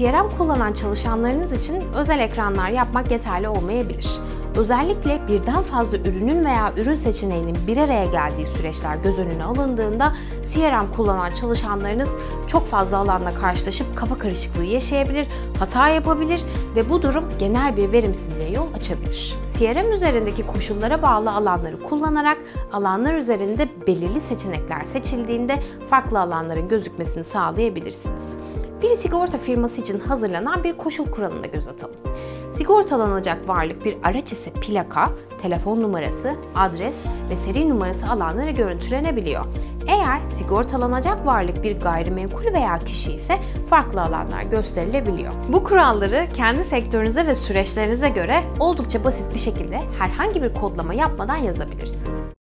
CRM kullanan çalışanlarınız için özel ekranlar yapmak yeterli olmayabilir. Özellikle birden fazla ürünün veya ürün seçeneğinin bir araya geldiği süreçler göz önüne alındığında CRM kullanan çalışanlarınız çok fazla alanla karşılaşıp kafa karışıklığı yaşayabilir, hata yapabilir ve bu durum genel bir verimsizliğe yol açabilir. CRM üzerindeki koşullara bağlı alanları kullanarak alanlar üzerinde belirli seçenekler seçildiğinde farklı alanların gözükmesini sağlayabilirsiniz. Bir sigorta firması için hazırlanan bir koşul kuralına göz atalım. Sigortalanacak varlık bir araç ise plaka, telefon numarası, adres ve seri numarası alanları görüntülenebiliyor. Eğer sigortalanacak varlık bir gayrimenkul veya kişi ise farklı alanlar gösterilebiliyor. Bu kuralları kendi sektörünüze ve süreçlerinize göre oldukça basit bir şekilde herhangi bir kodlama yapmadan yazabilirsiniz.